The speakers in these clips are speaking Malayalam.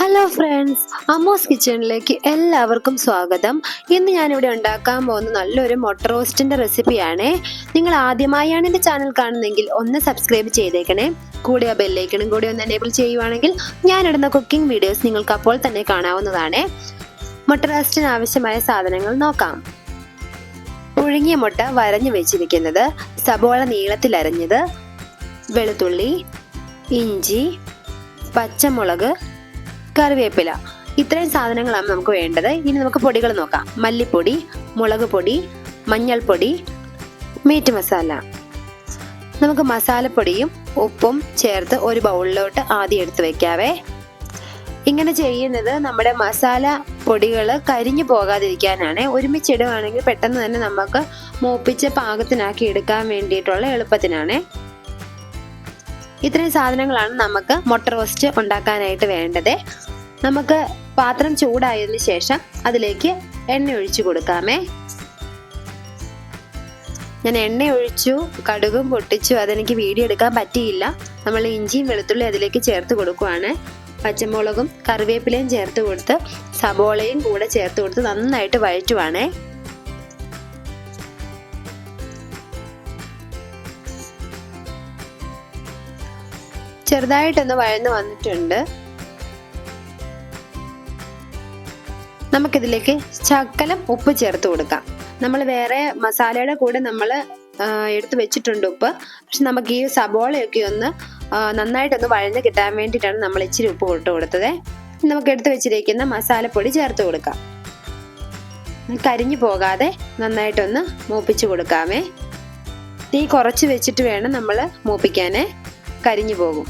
ഹലോ ഫ്രണ്ട്സ് അമ്മോസ് കിച്ചണിലേക്ക് എല്ലാവർക്കും സ്വാഗതം. ഇന്ന് ഞാനിവിടെ ഉണ്ടാക്കാൻ പോകുന്ന നല്ലൊരു മുട്ട റോസ്റ്റിന്റെ റെസിപ്പിയാണ് നിങ്ങൾ ആദ്യമായാണ് എന്റെ ചാനൽ കാണുന്നതെങ്കിൽ ഒന്ന് സബ്സ്ക്രൈബ് ചെയ്തേക്കണേ. കൂടെ ആ ബെല്ലൈക്കണും കൂടി ഒന്ന് എനേബിൾ ചെയ്യുവാണെങ്കിൽ ഞാനിടുന്ന കുക്കിംഗ് വീഡിയോസ് നിങ്ങൾക്ക് അപ്പോൾ തന്നെ കാണാവുന്നതാണ്. മുട്ട റോസ്റ്റിന് ആവശ്യമായ സാധനങ്ങൾ നോക്കാം. പുഴുങ്ങിയ മുട്ട വരഞ്ഞു വെച്ചിരിക്കുന്നത് സബോള നീളത്തിൽ അരഞ്ഞത് വെളുത്തുള്ളി ഇഞ്ചി പച്ചമുളക് കറിവേപ്പില. ഇത്രയും സാധനങ്ങളാണ് നമുക്ക് വേണ്ടത്. ഇനി നമുക്ക് പൊടികൾ നോക്കാം. മല്ലിപ്പൊടി മുളക് പൊടി മഞ്ഞൾപ്പൊടി മീറ്റ് മസാല. നമുക്ക് മസാലപ്പൊടിയും ഉപ്പും ചേർത്ത് ഒരു ബൗളിലോട്ട് ആദ്യം എടുത്ത് വെക്കാവേ. ഇങ്ങനെ ചെയ്യുന്നത് നമ്മുടെ മസാല പൊടികൾ കരിഞ്ഞു പോകാതിരിക്കാനാണ്. ഒരുമിച്ചിടുകയാണെങ്കിൽ പെട്ടെന്ന് തന്നെ നമുക്ക് മൂപ്പിച്ച് പാകത്തിനാക്കി എടുക്കാൻ വേണ്ടിയിട്ടുള്ള എളുപ്പത്തിനാണ്. ഇത്രയും സാധനങ്ങളാണ് നമുക്ക് മുട്ട റോസ്റ്റ് ഉണ്ടാക്കാനായിട്ട് വേണ്ടത്. നമുക്ക് പാത്രം ചൂടായതിനു ശേഷം അതിലേക്ക് എണ്ണ ഒഴിച്ചു കൊടുക്കാമേ. ഞാൻ എണ്ണ ഒഴിച്ചു കടുകും പൊട്ടിച്ചു അതെനിക്ക് വീഡിയോ എടുക്കാൻ പറ്റിയില്ല. നമ്മൾ ഇഞ്ചിയും വെളുത്തുള്ളി അതിലേക്ക് ചേർത്ത് കൊടുക്കുവാണ്. പച്ചമുളകും കറിവേപ്പിലയും ചേർത്ത് കൊടുത്ത് സബോളയും കൂടെ ചേർത്ത് കൊടുത്ത് നന്നായിട്ട് വഴറ്റുവാണേ. ചെറുതായിട്ടൊന്ന് വഴന്ന് വന്നിട്ടുണ്ട്. നമുക്കിതിലേക്ക് ശകലം ഉപ്പ് ചേർത്ത് കൊടുക്കാം. നമ്മൾ വേറെ മസാലയുടെ കൂടെ നമ്മൾ എടുത്തു വെച്ചിട്ടുണ്ട് ഉപ്പ്. പക്ഷെ നമുക്ക് ഈ സബോളയൊക്കെ ഒന്ന് നന്നായിട്ടൊന്ന് വഴഞ്ഞ് കിട്ടാൻ വേണ്ടിയിട്ടാണ് നമ്മൾ ഇച്ചിരി ഉപ്പ് ഇട്ട് കൊടുത്തത്. നമുക്ക് എടുത്ത് വെച്ചിരിക്കുന്ന മസാലപ്പൊടി ചേർത്ത് കൊടുക്കാം. കരിഞ്ഞു പോകാതെ നന്നായിട്ടൊന്ന് മൂപ്പിച്ച് കൊടുക്കാമേ. തീ കുറച്ച് വെച്ചിട്ട് വേണം നമ്മൾ മൂപ്പിക്കാനേ കരിഞ്ഞു പോകും.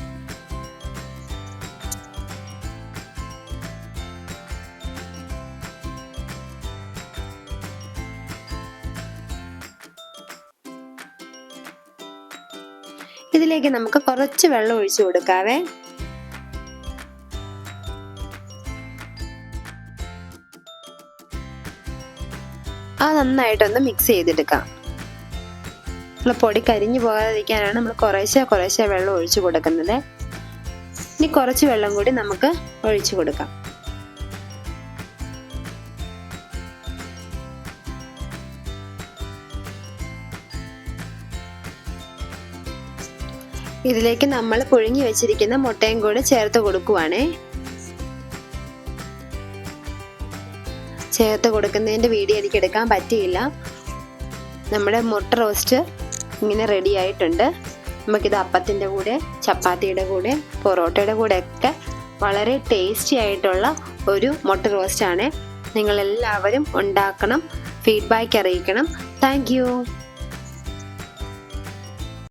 ഇതിലേക്ക് നമുക്ക് കുറച്ച് വെള്ളം ഒഴിച്ചു കൊടുക്കാവേ. ആ നന്നായിട്ടൊന്ന് മിക്സ് ചെയ്തെടുക്കാം. നമ്മൾ പൊടി കരിഞ്ഞു പോകാതിരിക്കാനാണ് നമ്മൾ കുറേശ്ശെ കുറേശ്ശെ വെള്ളം ഒഴിച്ചു കൊടുക്കുന്നത്. ഇനി കുറച്ച് വെള്ളം കൂടി നമുക്ക് ഒഴിച്ചു കൊടുക്കാം. ഇതിലേക്ക് നമ്മൾ പുഴുങ്ങി വെച്ചിരിക്കുന്ന മുട്ടയും കൂടെ ചേർത്ത് കൊടുക്കുവാണേ. ചേർത്ത് കൊടുക്കുന്നതിന്റെ വീഡിയോ എനിക്ക് എടുക്കാൻ പറ്റിയില്ല. നമ്മുടെ മുട്ട റോസ്റ്റ് ഇങ്ങനെ റെഡി ആയിട്ടുണ്ട്. നമുക്കിത് അപ്പത്തിന്റെ കൂടെ ചപ്പാത്തിയുടെ കൂടെ പൊറോട്ടയുടെ കൂടെ ഒക്കെ വളരെ ടേസ്റ്റി ആയിട്ടുള്ള ഒരു മുട്ട റോസ്റ്റാണ്. നിങ്ങളെല്ലാവരും ഉണ്ടാക്കണം ഫീഡ്ബാക്ക് അറിയിക്കണം. താങ്ക്